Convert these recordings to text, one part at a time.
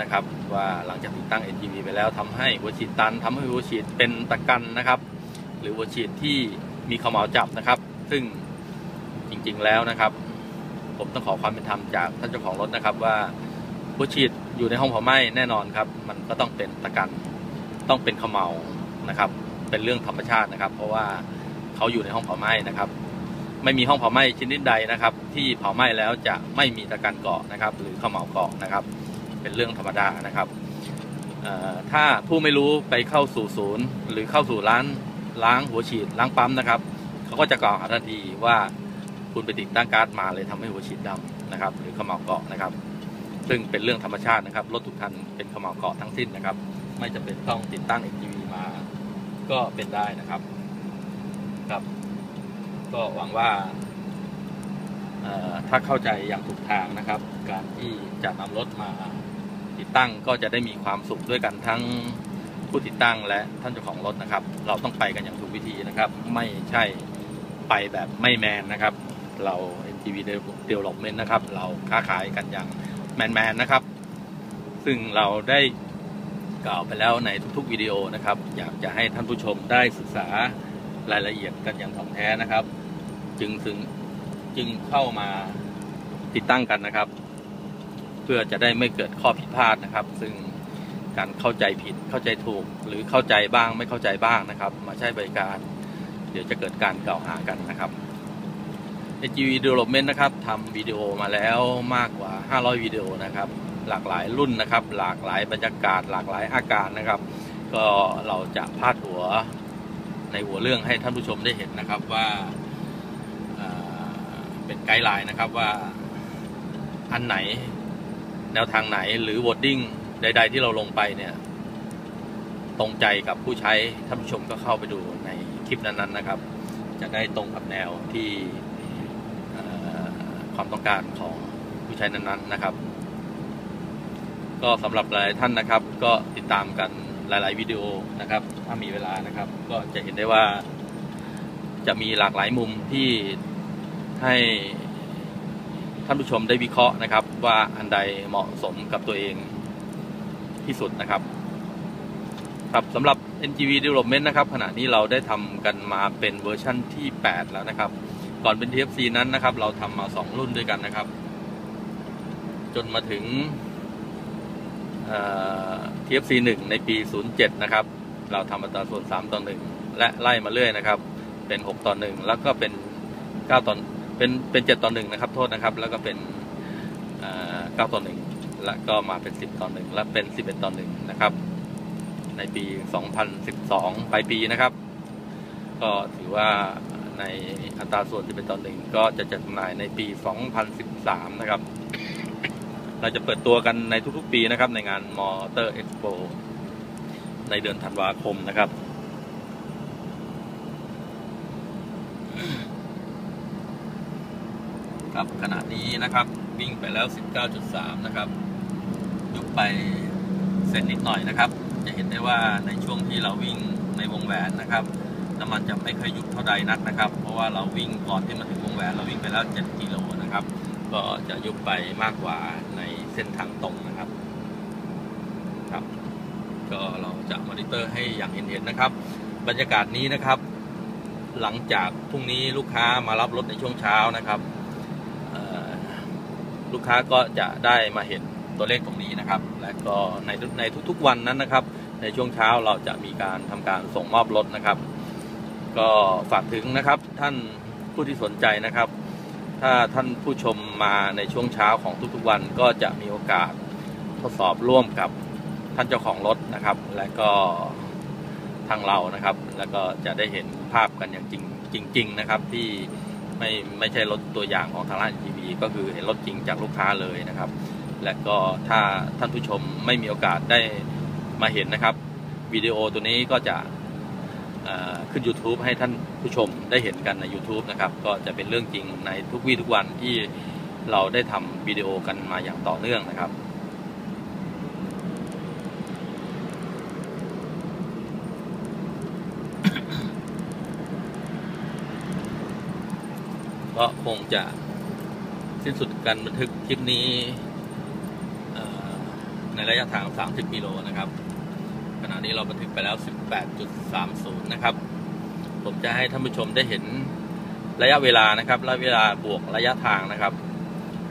นะครับ ว่าหลังจากติดตั้ง NGV ไปแล้วทำให้หัวฉีดตันทำให้หัวฉีดเป็นตะกันนะครับ หรือหัวฉีดที่มีขมเหลาจับนะครับ ซึ่งจริงๆแล้วนะครับ ผมต้องขอความเป็นธรรมจากท่านเจ้าของรถนะครับ ว่าหัวฉีดอยู่ในห้องเผาไหม้แน่นอนครับ มันก็ต้องเป็นตะกันต้องเป็นขมเหลานะครับ เป็นเรื่องธรรมชาตินะครับ เพราะว่าเขาอยู่ในห้องเผาไหม้นะครับไม่มีห้องเผาไหม้ชนิดใดนะครับ ที่เผาไหม้แล้วจะไม่มีตะกันเกาะนะครับ หรือขมเหลาเกาะนะครับ เป็นเรื่องธรรมดานะครับถ้าผู้ไม่รู้ไปเข้าสู่ศูนย์ หรือเข้าสู่ร้านล้างหัวฉีดล้างปั๊มนะครับเขาก็จะกล่าวหาทันทีว่าคุณไปติดตั้งก๊าซมาเลยทำให้หัวฉีดดำนะครับ หรือขมเหลาเกาะนะครับ ซึ่งเป็นเรื่องธรรมชาตินะครับรถทุกคันเป็นขมเหลาเกาะทั้งสิ้นนะครับ ไม่จำเป็นต้องติดตั้ง NGV มา ก็เป็นได้นะครับครับ ก็หวังว่าถ้าเข้าใจอย่างถูกทางนะครับ การที่จะนำรถมา ติดตั้งก็จะได้มีความสุขด้วยกันทั้งผู้ติดตั้งและท่านเจ้าของรถนะครับ เราต้องไปกันอย่างถูกวิธีนะครับ ไม่ใช่ไปแบบไม่แมนนะครับ เรา NGV Development นะครับ เราค้าขายกันอย่างแมนๆนนะครับ ซึ่งเราได้กล่าวไปแล้วในทุกๆวิดีโอนะครับ อยากจะให้ท่านผู้ชมได้ศึกษารายละเอียดกันอย่างถ่องแท้นะครับ จึงถึงจึงเข้ามาติดตั้งกันนะครับ พื่อจะได้ไม่เกิดข้อผิดพลาดนะครับ ซึ่งการเข้าใจผิดเข้าใจถูก หรือเข้าใจบ้างไม่เข้าใจบ้างนะครับ มาใช้บริการ เดี๋ยวจะเกิดการกล่าวหากันนะครับ AGV Development นะครับทำวิดีโอมาแล้วมากกว่า 500 วิดีโอนะครับ หลากหลายรุ่นนะครับ หลากหลายบรรยากาศ หลากหลายอาการนะครับ ก็เราจะพาดหัวในหัวเรื่องให้ท่านผู้ชมได้เห็นนะครับว่าเอ่อเป็นไกด์ไลน์นะครับว่าอันไหน แนวทางไหนหรือ wording ใด ๆ ที่เราลงไปเนี่ยตรงใจกับผู้ใช้ท่านผู้ชมก็เข้าไปดูในคลิปนั้นๆนะครับ จะได้ตรงกับแนวที่ความต้องการของผู้ใช้นั้นๆนะครับ ก็สำหรับหลายท่านนะครับ ก็ติดตามกันหลาย ๆ วิดีโอนะครับ ถ้ามีเวลานะครับ ก็จะเห็นได้ว่าจะมีหลากหลายมุมที่ให้ ท่านผู้ชมได้วิเคราะห์นะครับ ว่าอันใดเหมาะสมกับตัวเองที่สุดนะครับครับสำหรับ NGV Development นะครับขณะนี้เราได้ทำกันมาเป็นเวอร์ชั่นที่ 8 แล้วนะครับ ก่อนเป็น TFC นั้นนะครับ เราทำมา 2 รุ่นด้วยกันนะครับ จนมาถึง TFC 1 ในปี 07 นะครับ เราทำอัตราส่วน 3 ต่อ 1 และไล่มาเรื่อยนะครับ เป็น 6 ต่อ 1 แล้วก็เป็น 9 ต่อ เป็นเป็น7ต่อ1นะครับโทษนะครับ แล้วก็เป็นเอ่อ9ต่อ1แล้วก็มาเป็น10ต่อ1และเป็น11ต่อ1นะครับ ในปี2012ปลายปีนะครับ ก็ถือว่าในอัตราส่วน11ต่อ1ก็จะจัดจำหน่ายในปี2013นะครับ เราจะเปิดตัวกันในทุกๆปีนะครับ ในงานมอเตอร์เอ็กซ์โปในเดือนธันวาคมนะครับ ครับขณะนี้นะครับวิ่งไปแล้ว 19.3 นะครับยุบไปเส้นนิดหน่อยนะครับ จะเห็นได้ว่าในช่วงที่เราวิ่งในวงแหวนนะครับน้ำมันจะไม่เคยยุบเท่าใดนักนะครับ เพราะว่าเราวิ่งก่อนที่มาถึงวงแหวนเราวิ่งไปแล้ว 7 กิโลนะครับ ก็จะยุบไปมากกว่าในเส้นทางตรงนะครับครับ ก็เราจะมอนิเตอร์ให้อย่างเห็นๆนะครับ บรรยากาศนี้นะครับ หลังจากพรุ่งนี้ลูกค้ามารับรถในช่วงเช้านะครับ ลูกค้าก็จะได้มาเห็นตัวเลขตรงนี้นะครับ และก็ในในทุกๆวันนั้นนะครับ ในช่วงเช้าเราจะมีการทำการส่งมอบรถนะครับ ก็ฝากถึงนะครับท่านผู้ที่สนใจนะครับ ถ้าท่านผู้ชมมาในช่วงเช้าของทุกๆวันก็จะมีโอกาสทดสอบร่วมกับท่านเจ้าของรถนะครับ และก็ทางเรานะครับ แล้วก็จะได้เห็นภาพกันอย่างจริงจริง ๆ นะครับที่ ไม่ไม่ใช่รถตัวอย่างของทางร้านทีวีก็คือเห็นรถจริงจากลูกค้าเลยนะครับ และก็ถ้าท่านผู้ชมไม่มีโอกาสได้มาเห็นนะครับวิดีโอตัวนี้ก็จะขึ้น YouTube ให้ท่านผู้ชมได้เห็นกันใน YouTube นะครับ ก็จะเป็นเรื่องจริงในทุกวี่ทุกวันที่เราได้ทำวิดีโอกันมาอย่างต่อเนื่องนะครับ ก็คงจะสิ้นสุดการบันทึกคลิปนี้ในในระยะทาง 30 กิโลนะครับ ขณะนี้เราบันทึกไปแล้ว 18.30 นะครับ ผมจะให้ท่านผู้ชมได้เห็นระยะเวลานะครับ ระยะเวลาบวกระยะทางนะครับ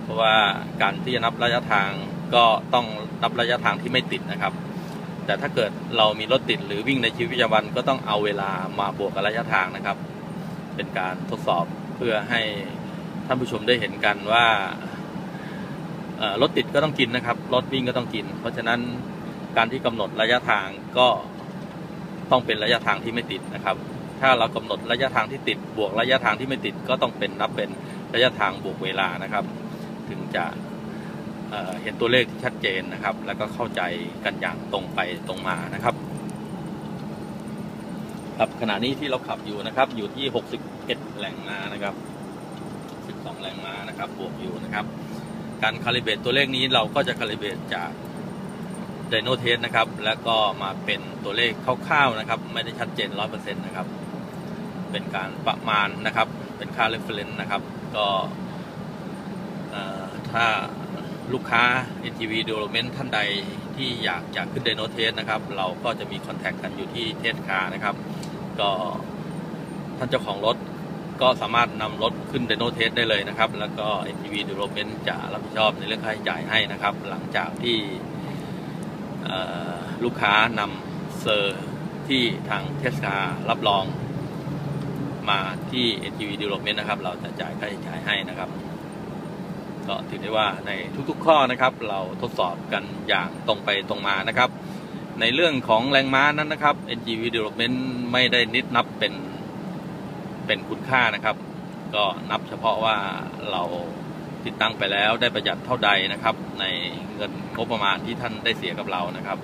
เพราะว่าการที่จะนับระยะทางก็ต้องนับระยะทางที่ไม่ติดนะครับ แต่ถ้าเกิดเรามีรถติดหรือวิ่งในชีวิตประจำวันก็ต้องเอาเวลามาบวกกับระยะทางนะครับ เป็นการทดสอบ เพื่อให้ท่านผู้ชมได้เห็นกันว่ารถติดก็ต้องกินนะครับ รถวิ่งก็ต้องกิน เพราะฉะนั้นการที่กำหนดระยะทางก็ต้องเป็นระยะทางที่ไม่ติดนะครับ ถ้าเรากำหนดระยะทางที่ติด บวกระยะทางที่ไม่ติดก็ต้องเป็นนับเป็นระยะทางบวกเวลานะครับ ถึงจะเเห็นตัวเลขที่ชัดเจนนะครับ แล้วก็เข้าใจกันอย่างตรงไปตรงมานะครับ ครับขณะนี้ที่เราขับอยู่นะครับ อยู่ที่ 61แรงม้านะครับ 12แรงมานะครับ บวกอยู่นะครับ การคาลิเบรตตัวเลขนี้เราก็จะคาลิเบรตจากไดโนเทสนะครับ แล้วก็มาเป็นตัวเลขคร่าวๆนะครับ ไม่ได้ชัดเจน 100%นะครับ เป็นการประมาณนะครับ เป็นค่า reference นะครับ ก็ถ้าลูกค้า NTV Development ท่านใดที่อยากจะขึ้นไดโนเทสนะครับ เราก็จะมีคอนแทคกันอยู่ที่เทสคานะครับ ก็ท่านเจ้าของรถก็สามารถนำรถขึ้นไดโนเทสได้เลยนะครับ แล้วก็ NTV Development จะรับผิดชอบในเรื่องค่าใช้จ่ายให้นะครับ หลังจากที่ลูกค้านำเซอร์ที่ทางเทสคารับรองมาที่ NTV Development นะครับ เราจะจ่ายค่าใช้จ่ายให้นะครับ ก็ถือได้ว่าในทุกๆข้อนะครับ เราทดสอบกันอย่างตรงไปตรงมานะครับ ในเรื่องของแรงม้านั้นนะครับ NGV Development ไม่ได้นิดนับเป็นเป็นคุณค่านะครับ ก็นับเฉพาะว่าเราติดตั้งไปแล้วได้ประหยัดเท่าใดนะครับ ในเงินงบประมาณที่ท่านได้เสียกับเรานะครับ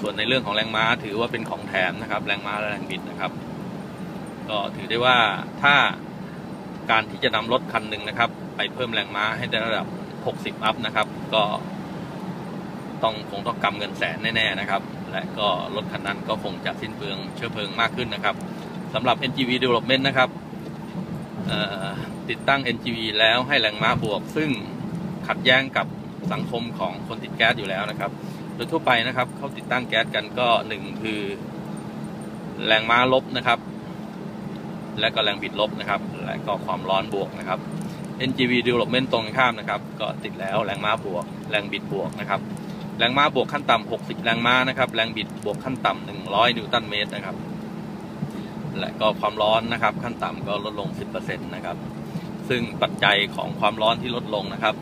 ส่วนในเรื่องของแรงม้าถือว่าเป็นของแถมนะครับ แรงม้าและแรงบิดนะครับ ก็ถือได้ว่าถ้าการที่จะนำรถคันหนึ่งนะครับ ไปเพิ่มแรงม้าให้ได้ระดับ 60 อัพนะครับ ก็ต้องคงต้องกำเงินแสนแน่ๆนะครับ และก็รถคันนั้นก็คงจะสิ้นเปลืองเชื้อเพลิงมากขึ้นนะครับสำหรับ NGV Development นะครับติดตั้ง NGV แล้วให้แรงม้าบวก ซึ่งขัดแย้งกับสังคมของคนติดแก๊สอยู่แล้วนะครับ โดยทั่วไปนะครับเขาติดตั้งแก๊สกันก็หนึ่งคือแรงม้าลบนะครับ และก็แรงบิดลบนะครับ และก็ความร้อนบวกนะครับ NGV Development ตรงข้ามนะครับ ก็ติดแล้วแรงม้าบวก แรงบิดบวกนะครับ แรงม้าบวกขั้นต่ำ60 แรงม้านะครับ แรงบิดบวกขั้นต่ำ100 นิวตันเมตรนะครับ และก็ความร้อนนะครับ ขั้นต่ำก็ลดลง 10%นะครับ ซึ่งปัจจัยของความร้อนที่ลดลงนะครับ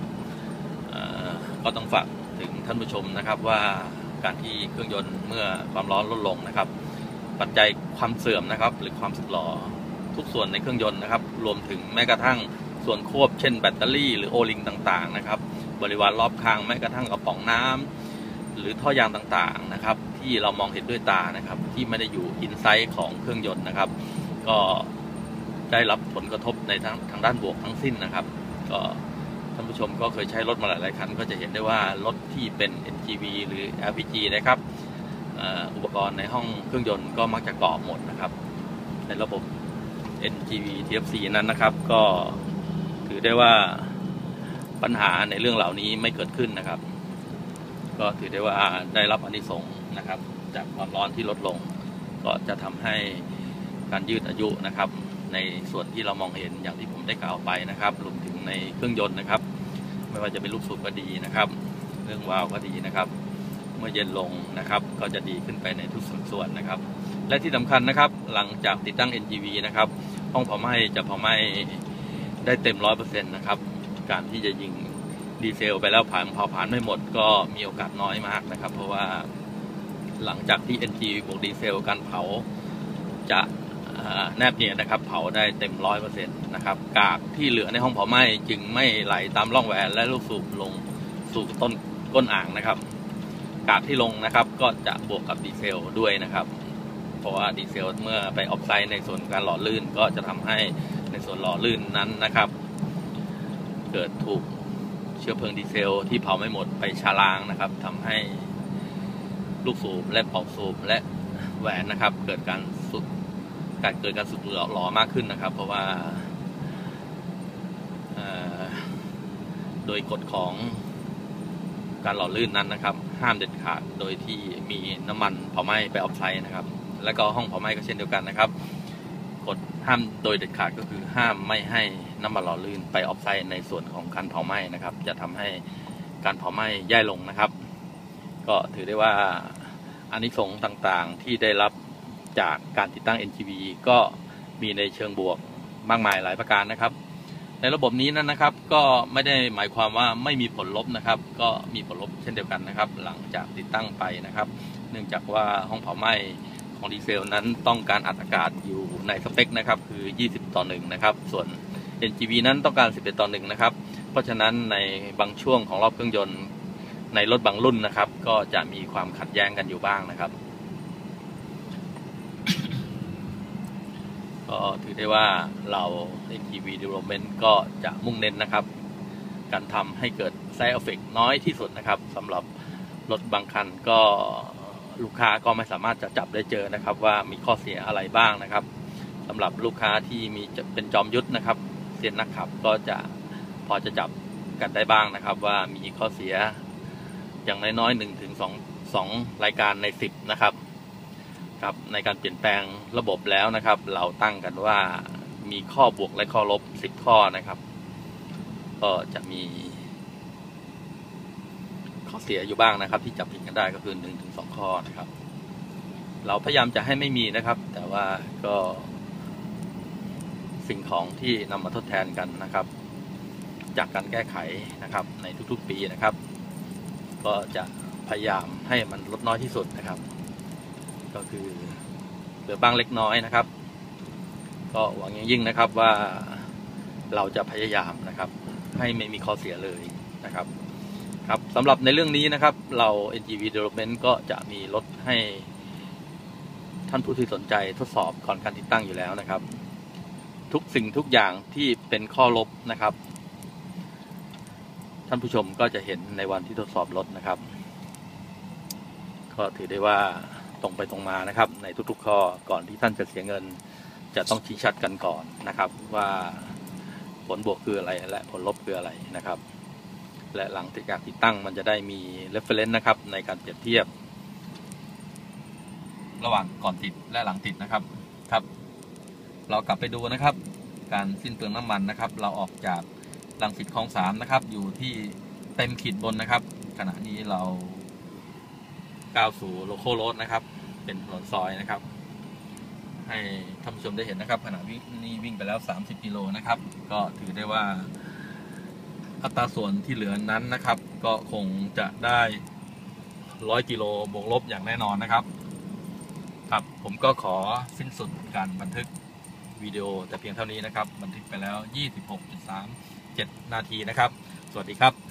ก็ต้องฝากถึงท่านผู้ชมนะครับว่าการที่เครื่องยนต์เมื่อความร้อนลดลงนะครับ ปัจจัยความเสื่อมนะครับ หรือความสึกหรอทุกส่วนในเครื่องยนต์นะครับ รวมถึงแม้กระทั่งส่วนควบเช่นแบตเตอรี่หรือโอลิงต่างๆนะครับ บริวารรอบข้างแม้กระทั่งกระป๋องน้ำ หรือท่อยางต่างๆนะครับที่เรามองเห็นด้วยตานะครับ ที่ไม่ได้อยู่อินไซต์ของเครื่องยนต์นะครับ ก็ได้รับผลกระทบในทางทางด้านบวกทั้งสิ้นนะครับ ก็ท่านผู้ชมก็เคยใช้รถมาหลายๆคัน ก็จะเห็นได้ว่ารถที่เป็น NGV หรือ LPG นะครับอุปกรณ์ในห้องเครื่องยนต์ก็มักจะกรอบหมดนะครับ ในระบบ NGV TFC นั้นนะครับ ก็ถือได้ว่าปัญหาในเรื่องเหล่านี้ไม่เกิดขึ้นนะครับ ก็ถือได้ว่าได้รับอานิสงส์นะครับ จากความร้อนที่ลดลง ก็จะทำให้การยืดอายุนะครับ ในส่วนที่เรามองเห็นอย่างที่ผมได้กล่าวไปนะครับรวมถึงในเครื่องยนต์นะครับ ไม่ว่าจะเป็นลูกสูบก็ดีนะครับ เรื่องวาล์วก็ดีนะครับ เมื่อเย็นลงนะครับ ก็จะดีขึ้นไปในทุกส่วนนะครับ และที่สำคัญนะครับ หลังจากติดตั้ง NGV นะครับห้องเผาไหม้จะเผาไหม้ได้เต็มร้อยเปอร์เซ็นต์นะครับ การที่จะยิง ดีเซลไปแล้วผ่านเผาผ่านไม่หมดก็มีโอกาสน้อยมากนะครับ เพราะว่าหลังจากที่ NG บวกดีเซลการเผาจะแนบเนียนนะครับ เผาได้เต็มร้อยเปอร์เซ็นต์นะครับกากที่เหลือในห้องเผาไหม้จึงไม่ไหลตามร่องแหวนและลูกสูบลงสู่ต้นก้นอ่างนะครับ กากที่ลงนะครับก็จะบวกกับดีเซลด้วยนะครับ เพราะว่าดีเซลเมื่อไปออกไซด์ในส่วนการหล่อลื่นก็จะทำให้ในส่วนหล่อลื่นนั้นนะครับ เกิดถูก ชื้อเพลิงดีเซลที่เผาไม่หมดไปชาล้างนะครับทำให้ลูกสูบและปอกสูบและแหวนนะครับ เกิดการสุดการเกิดการสุดหล่อหลอมากขึ้นนะครับ เพราะว่าโดยกฎของการหล่อลื่นนั้นนะครับ ห้ามเด็ดขาดโดยที่มีน้ำมันเผาไหม้ไปออฟไซด์นะครับ แล้วก็ห้องเผาไหม้ก็เช่นเดียวกันนะครับ ห้ามโดยเด็ดขาดก็คือห้ามไม่ให้น้ำมันหล่อลื่นไปออฟไซด์ในส่วนของการเผาไหม้นะครับ จะทำให้การเผาไหม้แย่ลงนะครับ ก็ถือได้ว่าอานิสงส์ต่างๆที่ได้รับจากการติดตั้ง NGV ก็มีในเชิงบวกมากมายหลายประการนะครับ ในระบบนี้นั้นนะครับ ก็ไม่ได้หมายความว่าไม่มีผลลบนะครับ ก็มีผลลบเช่นเดียวกันนะครับ หลังจากติดตั้งไปนะครับ เนื่องจากว่าห้องเผาไหม้ของดีเซลนั้นต้องการอัดอากาศอยู่ ในสเปคนะครับคือ 20 ต่อ1นะครับส่วน NGV นั้นต้องการ 11 ต่อ1นะครับเพราะฉะนั้นในบางช่วงของรอบเครื่องยนต์ในรถบางรุ่นนะครับ ก็จะมีความขัดแย้งกันอยู่บ้างนะครับก็ถือได้ว่าเรา NGV Development ก็จะมุ่งเน้นนะครับ การทำให้เกิด Side Effect น้อยที่สุดนะครับสำหรับรถบางคันก็ลูกค้าก็ไม่สามารถจะจับได้เจอนะครับ ว่ามีข้อเสียอะไรบ้างนะครับ สำหรับลูกค้าที่มีเป็นจอมยุทธนะครับเซียนนักขับก็จะพอจะจับกันได้บ้างนะครับ ว่ามีข้อเสียอย่างน้อยๆหนึ่งถึงสองสองรายการในสิบนะครับครับในการเปลี่ยนแปลงระบบแล้วนะครับ เราตั้งกันว่ามีข้อบวกและข้อลบ10ข้อนะครับ ก็จะมี ข้อเสียอยู่บ้างนะครับ ที่จับผิดกันได้ก็คือ1นถึงสข้อนะครับ เราพยายามจะให้ไม่มีนะครับ แต่ว่าก็ สิ่งของที่นำมาทดแทนกันนะครับ จากการแก้ไขนะครับในทุกๆปีนะครับ ก็จะพยายามให้มันลดน้อยที่สุดนะครับ ก็คือเหลือบ้างเล็กน้อยนะครับ ก็หวังอย่างยิ่งนะครับว่าเราจะพยายามนะครับ ให้ไม่มีข้อเสียเลยนะครับครับสำหรับในเรื่องนี้นะครับ เรา NGV Development ก็จะมีลดให้ท่านผู้ที่สนใจทดสอบก่อนการติดตั้งอยู่แล้วนะครับ ทุกสิ่งทุกอย่างที่เป็นข้อลบนะครับ ท่านผู้ชมก็จะเห็นในวันที่ทดสอบรถนะครับ ก็ถือได้ว่าตรงไปตรงมานะครับ ในทุกๆข้อก่อนที่ท่านจะเสียเงิน จะต้องชี้ชัดกันก่อนนะครับ ว่าผลบวกคืออะไรและผลลบคืออะไรนะครับ และหลังจากติดตั้งมันจะได้มี reference นะครับ ในการเปรียบเทียบ ระหว่างก่อนติดและหลังติดนะครับครับ เรากลับไปดูนะครับ การสิ้นเปลืองน้ำมันนะครับ เราออกจากลังสิตคลองสามนะครับ อยู่ที่เต็มขีดบนนะครับ ขณะนี้เราก้าวสู่โลโก้รถนะครับ เป็นถนนซอยนะครับ ให้ท่านผู้ชมได้เห็นนะครับ ขณะวิ่งนี่วิ่งไปแล้ว 30กิโลนะครับ ก็ถือได้ว่าอัตราส่วนที่เหลือนั้นนะครับ ก็คงจะได้ร้อยกิโลบวกลบอย่างแน่นอนนะครับ ครับผมก็ขอสิ้นสุดการบันทึก วิดีโอแต่เพียงเท่านี้นะครับบันทึกไปแล้ว 26.37 นาทีนะครับ สวัสดีครับ